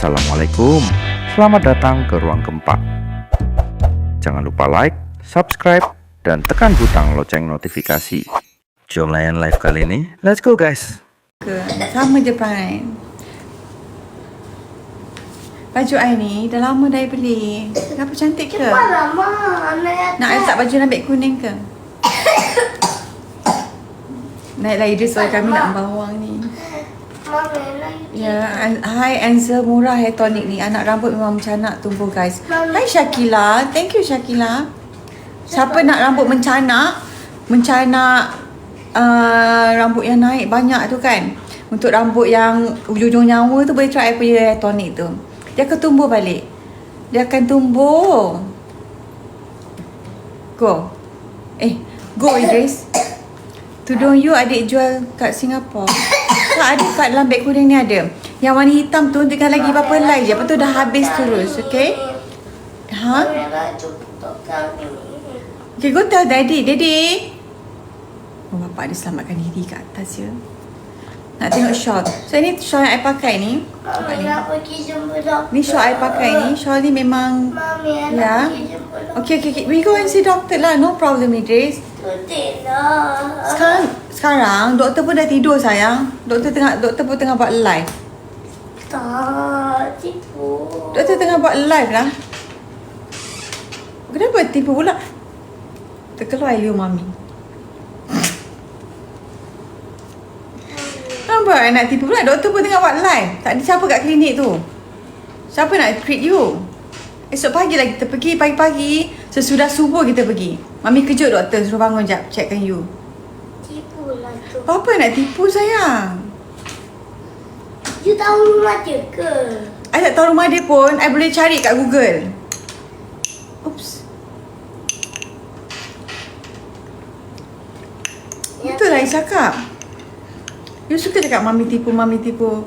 Assalamualaikum. Selamat datang ke Ruang Keempat. Jangan lupa like, subscribe, dan tekan butang loceng notifikasi. Jom layan live kali ini. Let's go guys. ke sama je Prime baju I ni dah lama dah beli kenapa cantik ke Lama nak letak baju lambik kuning ke Naiklah Idris soal kami nak bawang ni Ya, yeah, hi Anza murah hair tonic ni. Anak rambut memang mencanak tumbuh guys. Hi Syakila. Thank you Syakila. Siapa nak rambut mencanak, mencanak uh, rambut yang naik banyak tu kan. Untuk rambut yang ujung-ujung nyawa tu boleh try punya hair tonic tu. Dia akan tumbuh balik. Dia akan tumbuh. Go. Eh, go Idris. Tudung you adik jual kat Singapura. Tak ada kat dalam beg kuning ni ada. Yang warna hitam tu tinggal lagi berapa helai je. Lepas tu dah habis terus, okay? Ha? Okay, go tell daddy. Daddy. Oh, bapak dia selamatkan diri kat atas je. Nak tengok shawl. So, ini shawl yang I pakai ni. Ni. nak. Ni shawl I pakai ni. Shawl ni memang... Mami Ya. Okay, okay, okay. We go and see doctor lah. No problem, Idris. Lah. Sekarang, sekarang doktor pun dah tidur sayang. Doktor tengah doktor pun tengah buat live. Tak, tipu. Doktor tengah buat live lah. Kenapa tipu pula? Terkeluar you mami. Kenapa nak tipu pula? Doktor pun tengah buat live. Tak ada siapa kat klinik tu. Siapa nak treat you? Esok pagi lah kita pergi pagi-pagi. Sesudah subuh kita pergi. Mami kejut doktor suruh bangun jap checkkan you. Tipu lah tu. Apa nak tipu sayang? You tahu rumah dia ke? I tak tahu rumah dia pun. I boleh cari kat Google. Oops. Betul lah I cakap. You suka cakap mami tipu, mami tipu.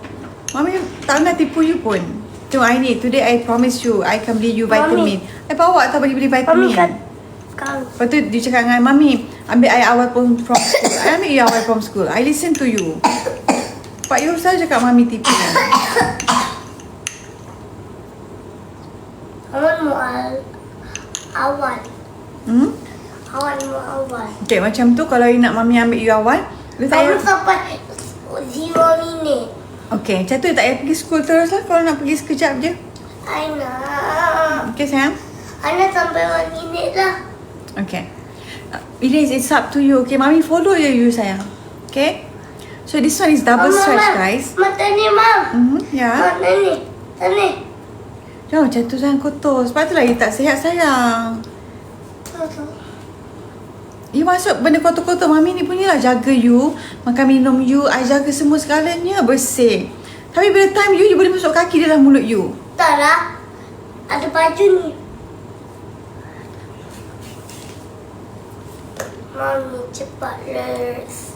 Mami tak nak tipu you pun. Tengok I ni. Today I promise you. I akan beli you vitamin. I bawa tau beli-beli Mami vitamin. kan kau. Lepas tu dia cakap dengan Mami Ambil I awal pun from school I ambil you awal from school I listen to you Pak you selalu cakap Mami tipu Awan mu al awal. hmm? Awan mu awal. Okay macam tu Kalau you nak Mami ambil you awal payah sampai zero minit. Okay macam tu tak payah pergi school terus lah Kalau nak pergi sekejap je I nak. Okay sayang I nak sampai one minit lah. Okay uh, It is It's up to you Okay Mami follow je you sayang Okay So this one is double Mama, stretch Mam. guys Mata ni, Mam. mm-hmm, Ya Mata ni. Tani. Jangan macam tu sayang kotor Sebab tu lah you tak sihat sayang Tahu tu. You masuk benda kotor-kotor Mami ni punya lah jaga you Makan minum you I jaga semua segalanya Bersih Tapi bila time you You boleh masuk kaki dalam mulut you Tak lah. Ada baju ni. Mami cepat les.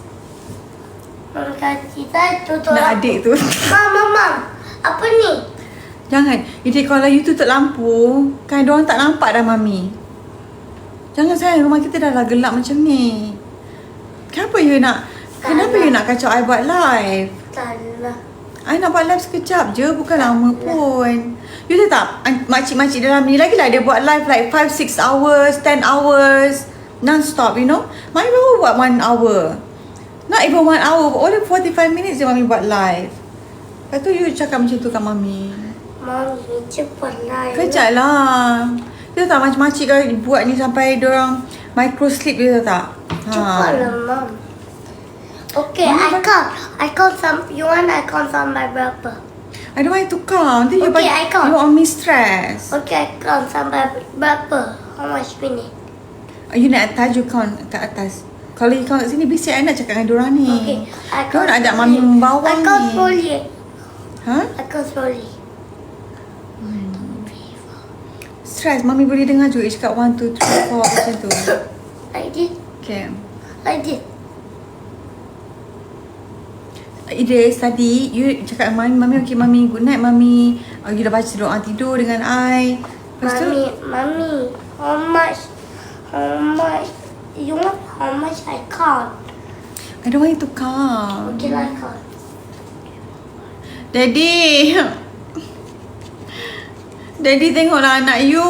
Mami kaki tutup Nak adik tu Mam, mam, mam. Apa ni? Jangan Jadi kalau you tutup lampu Kan diorang tak nampak dah Mami Jangan sayang Rumah kita dah lah gelap macam ni. Kenapa you nak Kenapa you nak kacau? I buat live. Tak lah. I nak buat live sekejap je Bukan lama pun. You tahu tak Makcik-makcik dalam ni Lagi lah dia buat live like 5-6 hours 10 hours Non-stop you know? Mami baru buat 1 hour. Not even 1 hour Only 45 minutes je Mami buat live. Lepas tu you cakap macam tu kat Mami. Mami cepat lah. Kejap lah Tahu tak macam makcik kalau buat ni Sampai orang micro sleep tahu tak Cepat lah, mam. Okay, Mami I count. I count some. You want I count sampai berapa? I don't want to count Nanti you, Okay, I count. you want me stress Okay, I count sampai berapa? How much minute? You nak atas you count kat atas Kalau you count kat sini Bisik I nak cakap dengan diorang ni Okay, I count nak ajak mami membawang I count ni slowly. Ha? I count slowly. Stress. Mami boleh dengar juga You cakap 1, 2, 3, 4 Macam tu. Like this. Okay. Like this. Idris tadi You cakap Mami Mami okay Mami good night Mami. Oh, You dah baca doa tidur dengan I. Lepas tu? Mommy, mommy, how much, how much, you want how much I count? I don't want you to count. Okay, I count. Daddy Daddy tengoklah anak you.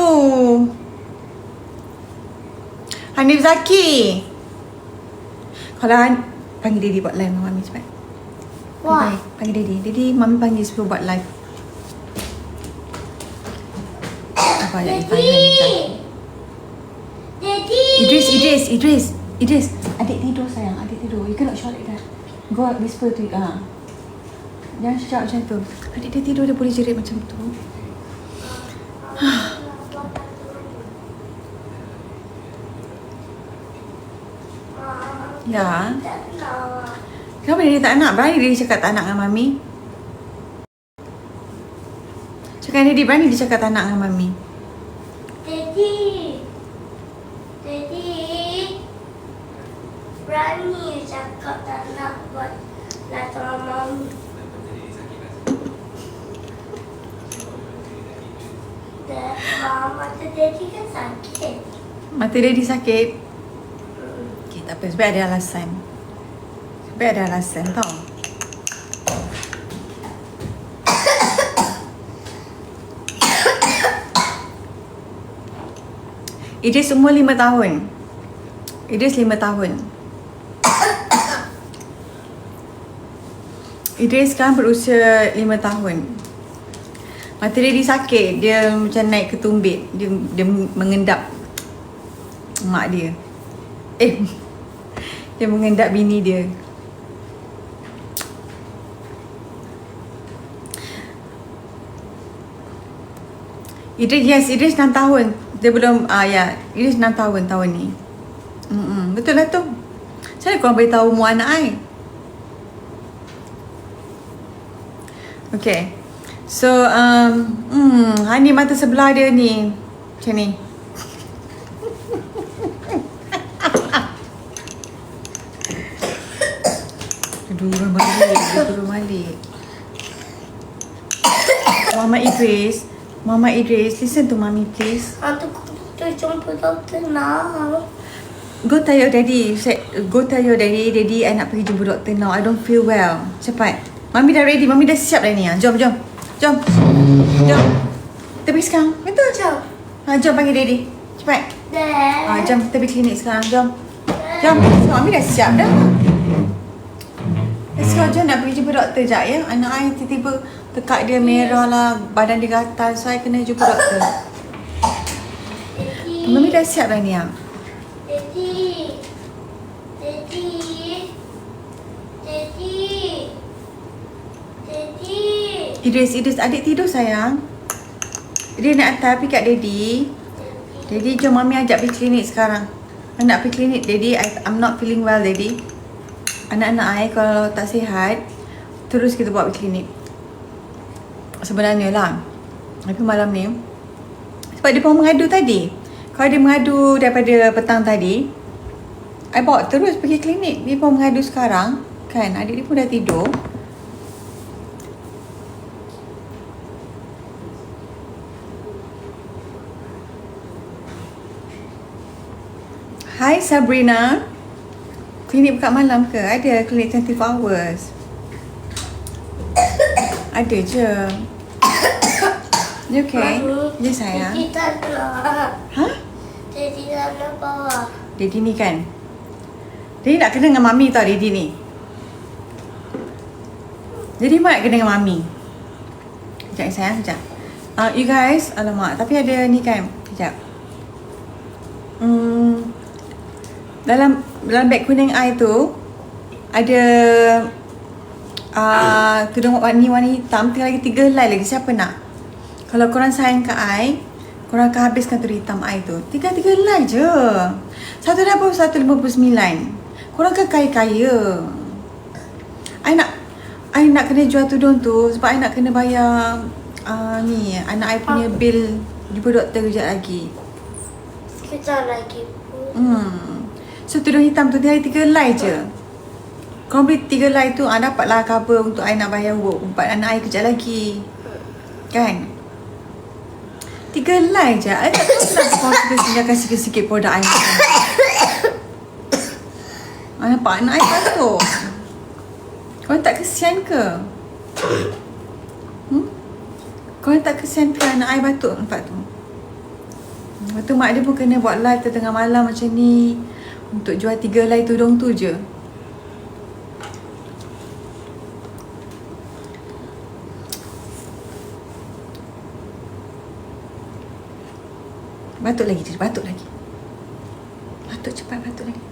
Hanif Zaki. Kalau Han, panggil Daddy buat live Mami cepat. Why? Panggil, panggil Daddy. Daddy, Mami panggil suruh buat live. Apa panggil Zaki? Daddy. Idris, Idris, Idris, Idris. Adik tidur sayang, adik tidur. You cannot shout like that. Go whisper to ah. Jangan shout macam tu. Adik dia tidur dia boleh jerit macam tu. Ya. Tak nak. Kenapa dia tak nak? Berani dia cakap tak nak dengan Mami? Cakap dia berani dia cakap tak nak dengan Mami. Daddy. Daddy. Berani cakap tak nak buat nak sama mami. Tu daddy kan sakit. Mata dia sakit. Tak apa. Sebab ada alasan. Sebab ada alasan tau. Idris umur lima tahun. Idris lima tahun. Idris sekarang berusia lima tahun. Mata dia disakit. Dia macam naik ketumbit. Dia, dia mengendap mak dia. Eh, dia mengendap bini dia. Idris, yes, Idris 6 tahun. Dia belum, ah ya, Idris 6 tahun tahun ni. Mm-mm, betul lah tu. Macam mana korang beritahu umur anak I? Okay. So, um, hmm, Hani mata sebelah dia ni. Macam ni. Dia turun balik. Dia turun balik. Mama Idris. Mama Idris, listen to mommy please. Aku tu jumpa doktor now. Go tell your daddy. Say, go tell your daddy, daddy I nak pergi jumpa doktor now. I don't feel well. Cepat. Mami dah ready. Mami dah siap dah ni. ah. Jom, jom. Jom. Jom. Kita pergi sekarang. Betul? Jom. Ha, jom panggil daddy. Cepat. Dad. Ha, jom kita pergi klinik sekarang. Jom. Jom. Mami dah siap dah. Go. Jom nak pergi jumpa doktor sekejap ya. Anak I tiba-tiba tekak dia merah lah. Badan dia gatal. So, I kena jumpa doktor. Mami dah siap dah ni. ah. Daddy. Daddy. Daddy. Daddy. Idris, Idris, adik tidur sayang. Dia nak hantar pergi kat daddy. Daddy, jom mami ajak pergi klinik sekarang. I nak pergi klinik, daddy. I, I'm not feeling well, daddy. Anak-anak I kalau tak sihat, terus kita pergi klinik. Sebenarnya lah. Tapi malam ni, sebab dia pun mengadu tadi. Kalau dia mengadu daripada petang tadi, I bawa terus pergi klinik. Dia pun mengadu sekarang. Kan, adik dia pun dah tidur. Hai Sabrina. Klinik buka malam ke? Ada klinik 24 hours. Ada je. You okay? Ya sayang. Daddy tak nak. Ha? Daddy tak nak bawa. Daddy ni kan? Daddy nak kena dengan mami tau Daddy ni. Daddy mak kena dengan mami. Sekejap sayang, sekejap. Uh, you guys, alamak. Tapi ada ni kan. Sekejap. Hmm, dalam dalam beg kuning I tu ada uh, tudung warna-warna hitam tinggal lagi tiga helai lagi. Siapa nak? Kalau korang sayang ke I korang akan habiskan tudung hitam I tu. Tinggal tiga helai je. Satu dah baru satu lima puluh sembilan. Korang kan kaya-kaya I nak I nak kena jual tudung tu sebab I nak kena bayar uh, ni anak I punya bil jumpa doktor kejap lagi. Sekejap lagi. Pun. Hmm. So tudung hitam tu dia ada tiga helai je. Kau beli tiga helai tu, ah, dapatlah cover untuk I nak bayar work empat anak I kejap lagi. Kan? Tiga helai je. I tak tahu kau suka sediakan sikit-sikit produk I. Ah, nampak anak I patuh. Kau tak kesian ke? Hmm? Korang tak kesian ke anak I batuk nampak tu Lepas tu mak dia pun kena buat live tengah malam macam ni Untuk jual tiga helai tudung tu je. Batuk lagi dia, batuk lagi. Batuk cepat, batuk lagi.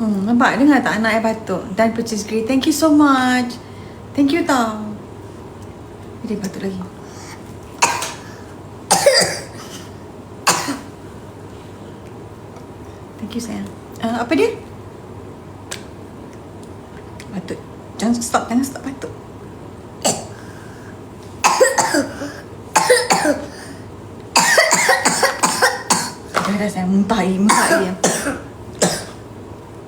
Hmm, nampak? Dengar tak anak I batuk Dan purchase grey Thank you so much. Thank you tau Dia batuk lagi Thank you sayang. Uh, Apa dia? Batuk Jangan stop Jangan stop batuk Dah dah sayang. Muntah air Muntah air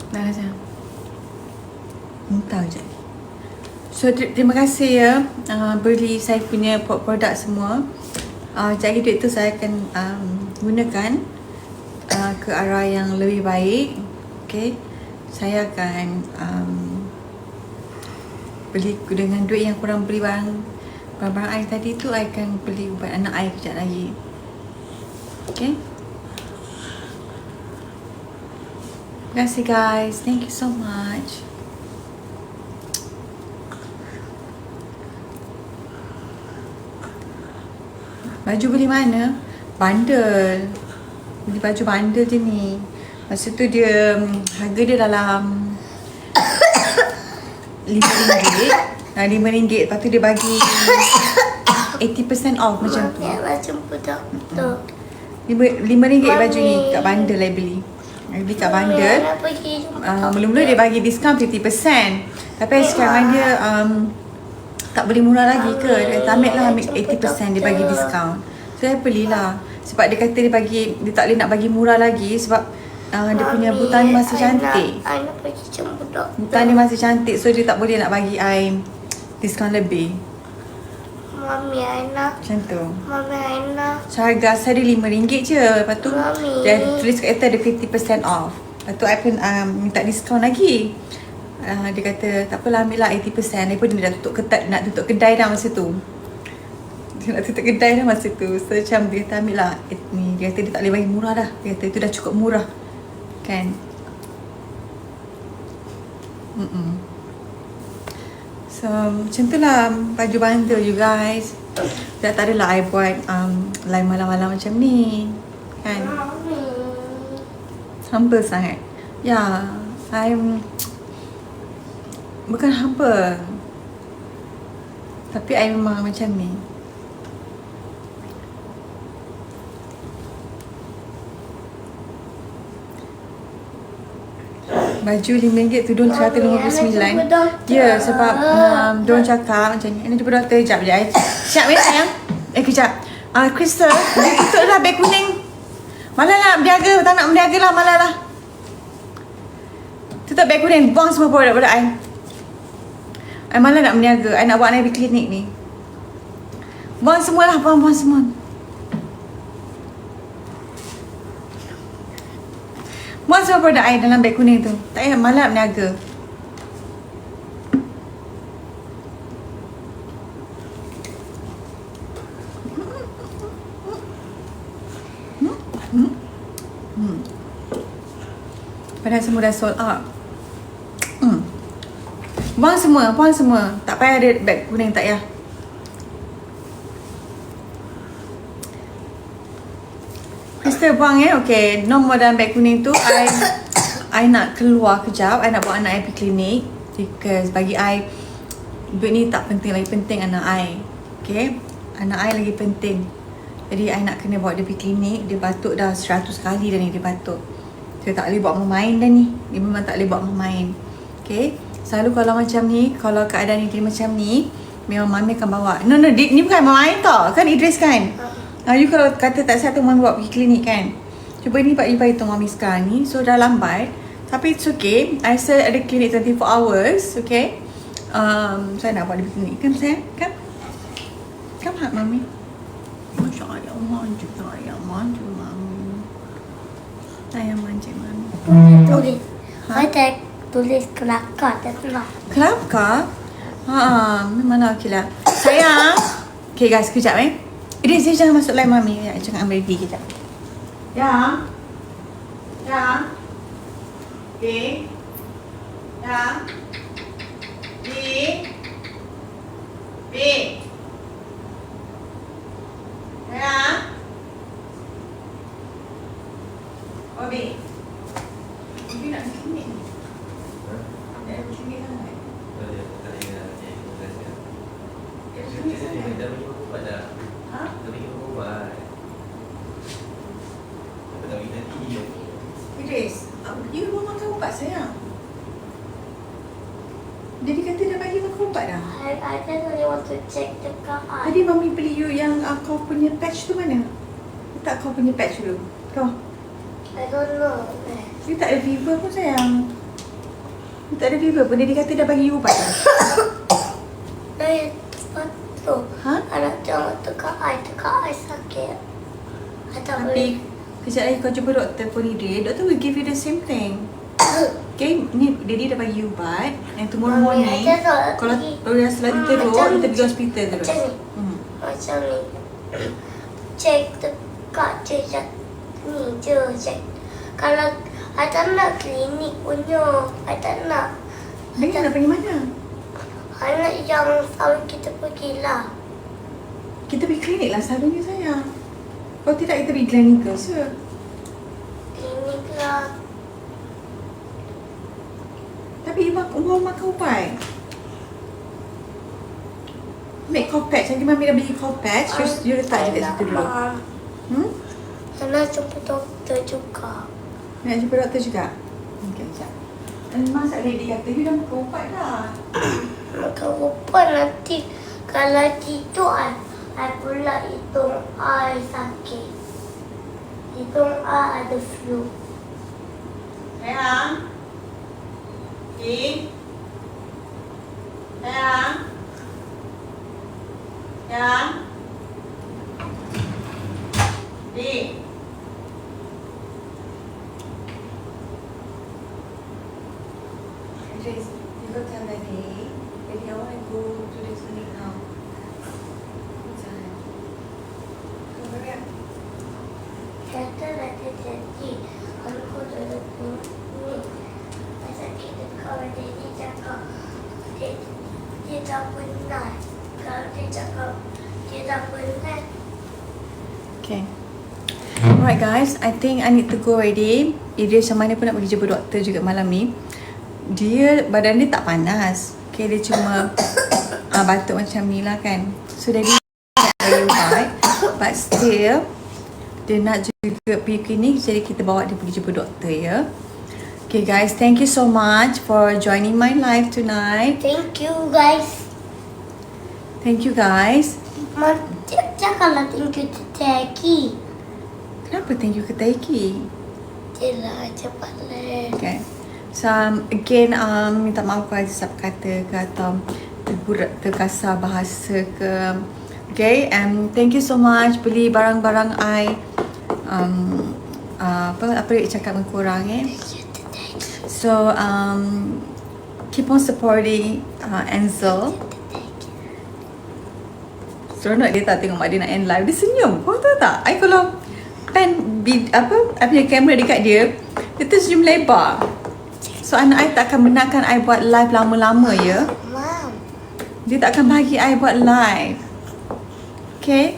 Dah dah sayang. Muntah je. So ter- terima kasih ya. Uh, Beli saya punya produk semua. Uh, Sekejap lagi duit tu saya akan um, Gunakan uh, Ke arah yang lebih baik Okay Saya akan um, Beli dengan duit yang kurang beli barang Barang-barang air tadi tu I akan beli ubat anak air kejap lagi Okay Terima kasih guys. Thank you so much. Baju beli mana? Bundle. Beli baju bundle je ni. Masa tu dia mm, harga dia dalam RM5. Ah RM5 lepas tu dia bagi 80% off macam tu. Macam budak tu. RM5 baju ni kat bundle I beli. I beli kat bundle. Uh, mula-mula dia bagi diskaun 50% Tapi sekarang dia um, Tak boleh murah lagi ke Dia ambil lah ambil 80% dia bagi diskaun So saya belilah Sebab dia kata dia bagi Dia tak boleh nak bagi murah lagi Sebab uh, dia punya Mami, butang dia masih I cantik nak- I nak pergi jumpa doktor. Butang dia masih cantik So dia tak boleh nak bagi I Diskaun lebih Mami, I nak. Macam tu Mami. So harga asal dia RM5 je Lepas tu Mami. Dia tulis kat ada 50% off Lepas tu I pun um, minta diskaun lagi uh, Dia kata tak apalah ambil lah 80% Dia pun dia dah tutup ketat Nak tutup kedai dah masa tu Dia nak tutup kedai dah masa tu. So macam dia kata ambil lah. Eh, ni Dia kata dia tak boleh bagi murah dah. Dia kata itu dah cukup murah. Kan? Mm-mm. So macam tu lah Baju bundle you guys. Dah tak adalah I buat um, Live malam-malam macam ni. Kan. Humble sangat. Ya I'm Bukan humble. Tapi I memang macam ni Baju RM5 tudung Mami, anak jumpa RM159 doktor. Ya sebab um, Diorang cakap macam ni. Ini jumpa doktor Sekejap je I Siap ya sayang. Eh kejap. Uh, Crystal Dia tutup dah beg kuning. Malah nak berniaga. Tak nak berniaga lah Malah lah. Tutup beg kuning. Buang semua produk-produk I. I malah nak berniaga. I nak buat pergi klinik ni. Buang semua lah Buang-buang semua Buang semua produk I dalam beg kuning tu? Tak payah malah nak berniaga Padahal semua dah sold out. Hmm. Buang semua, buang semua. Tak payah ada beg kuning, tak payah Crystal buang ya, okay No more dalam beg kuning tu. I I nak keluar kejap. I nak bawa anak I pergi klinik. Because bagi I Duit ni tak penting Lagi penting anak I. Okay Anak I lagi penting. Jadi I nak kena bawa dia pergi klinik. Dia batuk dah 100 kali dah ni dia batuk. Dia tak boleh bawa main dah ni. Dia memang tak boleh bawa main. Okay Selalu kalau macam ni Kalau keadaan ni dia macam ni Memang mami akan bawa. No no di, ni bukan main tau. Kan Idris kan uh, You kalau kata tak sihat tu Mami bawa pergi klinik kan Cuba ni Pak Ibai tu mami sekarang ni So dah lambat Tapi it's okay I still ada klinik 24 hours Okay um, Saya nak dia pergi klinik Kan saya Kan Kan hak mami Masya Allah Manja saya Manja mami Saya manja mami. Ha? I tak tulis kelakar tak. Kelakar? Ha, memang lah okey lah. Sayang. Okay guys, sekejap eh. Idris, dia jangan masuk live mami. Ya, jangan ambil ready kejap. Ya. Ya. Okay. Ya. B. B. Ya. Oh, B. Bibi nak ke klinik ni? Nak ke klinik sangat? Ha? Idris, uh, you belum makan ubat sayang. Jadi kata dah bagi makan ubat dah. I, I just only want to check the car. Tadi mami beli you yang uh, kau punya patch tu mana? Letak kau punya patch dulu. Kau. I don't know. You tak ada fever pun sayang. You tak ada fever pun. Dia kata dah bagi you ubat. Eh, betul. Ha? Anak jangan tekak I, tekak I sakit. I tak boleh. Tapi kejap lagi kau jumpa doktor pun Idris. Doktor will give you the same thing. Okay, ni Daddy dah bagi ubat And tomorrow Mami, morning Kalau kalau setelah Hmm, teruk Kita pergi hospital terus Macam ni. hmm. Macam ni. Check dekat je je. Ni je check. Kalau I tak nak klinik punya. I tak nak. Dia nak pergi mana? I nak yang selalu kita pergi lah. Kita pergi klinik lah selalunya sayang Kalau tidak kita pergi clinical se. Klinik lah. Tapi makan, mau makan ubat Make cough patch Nanti mami dah beli cough patch You, you letak je kat situ dulu Hmm? Nak jumpa doktor juga. Nak jumpa doktor juga? Okay, sekejap Dan masak lady kata you dah makan ubat dah Makan lupa nanti kalau tidur I, I pula hidung I sakit. Hidung I ada flu. Sayang Okay Sayang Sayang Di Idris, you go tell Daddy Daddy, I want to go to the clinic now Jangan Go hurry up Kata nanti jadi aku duduk ni. I sakit dekat dia cakap dia, dia tak penat. Kalau dia cakap dia tak penat. Okay. Alright guys, I think I need to go already. Idris macam mana pun nak pergi jumpa doktor juga malam ni. Dia, badan dia tak panas. Okay, dia cuma uh, batuk macam ni lah kan. So, dia ubat. But still, dia nak juga pergi klinik. Jadi, kita bawa dia pergi jumpa doktor ya. Okay guys, thank you so much for joining my live tonight. Thank you guys. Thank you guys. Mak, cakaplah thank you to Taki. Kenapa thank you ke Taiki? Dia lah cepatlah. Okay. So um, again um, minta maaf kalau ada kata ke atau terburak terkasar bahasa ke. Okay, and thank you so much beli barang-barang I. Um, uh, apa apa dia cakap dengan korang eh. Thank. So um, keep on supporting uh, Enzo. Seronok dia tak tengok mak dia nak end live. Dia senyum. Kau tahu tak? I kalau pen vid, apa, I punya kamera dekat dia, dia tersenyum lebar. So anak I tak akan benarkan I buat live lama-lama ya. Mom. Dia tak akan bagi I buat live. Okay?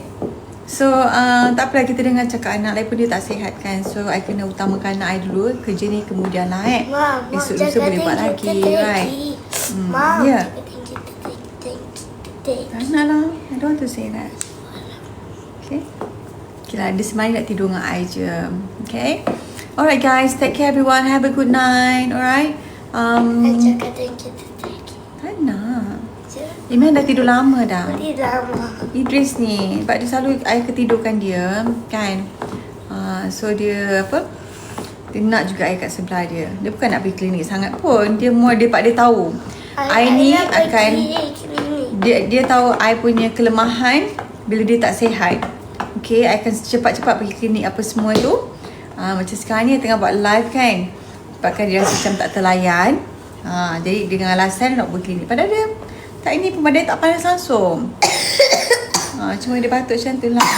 So uh, tak apalah kita dengar cakap anak lain pun dia tak sihat kan. So I kena utamakan anak I dulu. Kerja ni kemudian lah eh. Mom, Esok lusa boleh buat lagi. Right? Hmm, Mom, yeah. Taki. Tak nak lah. I don't want to say that. Okay. Okay lah. Dia semalam nak tidur dengan I je. Okay. Alright guys. Take care everyone. Have a good night. Alright. Um, I jaga thank you to Taki. tak nak. Iman dah tidur lama dah. Boleh lama. Idris ni Sebab dia selalu I ketidurkan dia Kan uh, So dia Apa Dia nak juga I kat sebelah dia Dia bukan nak pergi klinik sangat pun Dia more dia pak dia tahu I ni akan klinik. Dia dia tahu I punya kelemahan bila dia tak sihat. Okay, I akan cepat-cepat pergi klinik apa semua tu. Uh, macam sekarang ni tengah buat live kan. Sebabkan dia rasa macam tak terlayan. Ha, jadi dengan alasan nak pergi klinik. Padahal dia tak ini pun badan tak panas langsung. ha, cuma dia batuk macam tu lah.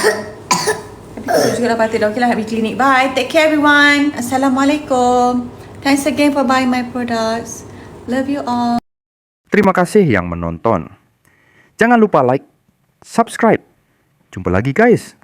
Tapi tu juga lah batuk dah. Okay lah pergi klinik. Bye. Take care everyone. Assalamualaikum. Thanks again for buying my products. Love you all. Terima kasih yang menonton. Jangan lupa like, subscribe. Jumpa lagi guys.